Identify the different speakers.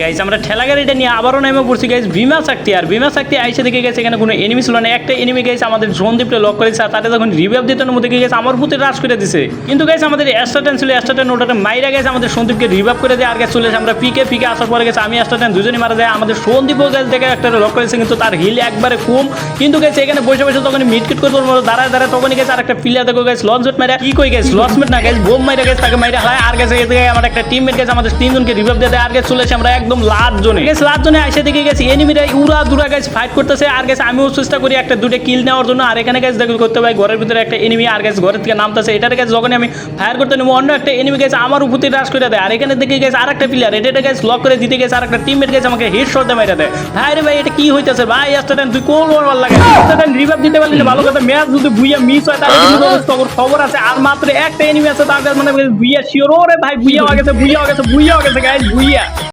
Speaker 1: Guys আমরা ঠেলা গাড়িটা নিয়ে আবারও নেমে পড়ছি গাইজ ভীমা শক্তি। আর ভীমা শক্তি আইসে দেখে গেছে এখানে কোনো এনিমি ছিল না। একটা এনিমি গেছে আমাদের সন্দীপটা লক করেছে আর তাতে যখন রিভাইভ দিতে মধ্যে গেছে আমার ভূতে রাশ করে দিছে। কিন্তু গেছে আমাদের অ্যাস্টাটেন ছিল অ্যাস্টাটেন ওটাতে মাইরা গেছে আমাদের সন্দীপকে রিভাইভ করে দিয়ে। আর গেছে চলে আমরা পিকে পিকে আসার পরে গেছে আমি অ্যাস্টাটেন দুজনই মারা যায়। আমাদের সন্দীপও গেছে দেখে একটা লক করেছে, কিন্তু তার হিল একবারে কম। কিন্তু গেছে এখানে বসে বসে তখন মিটকিট করতে মতো দাঁড়ায় দাঁড়ায় তখনই গেছে আর একটা প্লেয়ার দেখো গেছে লঞ্চমেট মারা কি কই গেছে লঞ্চমেট না গেছে বোম মাইরা গেছে তাকে মাইরা হয় আর গেছে আমার একটা টিমমেট গেছে আমাদের তিনজনকে রিভাইভ দিয়ে দেয়। আর গেছে চলে আমরা একদম লাস্ট জোনে। গেছে লাস্ট জোনে এসে দিকে গেছি। এনিমিরা উড়া দুরা গেছে ফাইট করতেছে। আর গেছে আমিও চেষ্টা করি একটা দুটো কিল নেওয়ার জন্য। আর এখানে গেছে দেখো করতে পারি ঘরের ভিতরে একটা এনিমি আর গেছে ঘরের থেকে নামতেছে। এটার গেছে যখন আমি ফায়ার করতে নেব অন্য একটা এনিমি গেছে আমার উপর রাশ করে দেয়। আর এখানে দেখে গেছে আর একটা প্লেয়ার এটা গেছে লক করে দিতে গেছে। আর একটা টিমমেট গেছে আমাকে হেড শট মেরে দেয়। ভাই রে ভাই এটা কি হইতেছে? ভাই স্টুডেন্ট তুই কোন ওর লাগে স্টুডেন্ট রিভাইভ দিতে পারলি ভালো কথা ম্যাচ যদি বুইয়া মিস হয় তাহলে কিন্তু খবর আছে। আর মাত্র একটা এনিমি আছে তার কাছে মানে বুইয়া শিওর ওরে ভাই বুইয়া হয়ে গেছে বুইয়া গেছে বুইয়া গেছে গাইস বুইয়া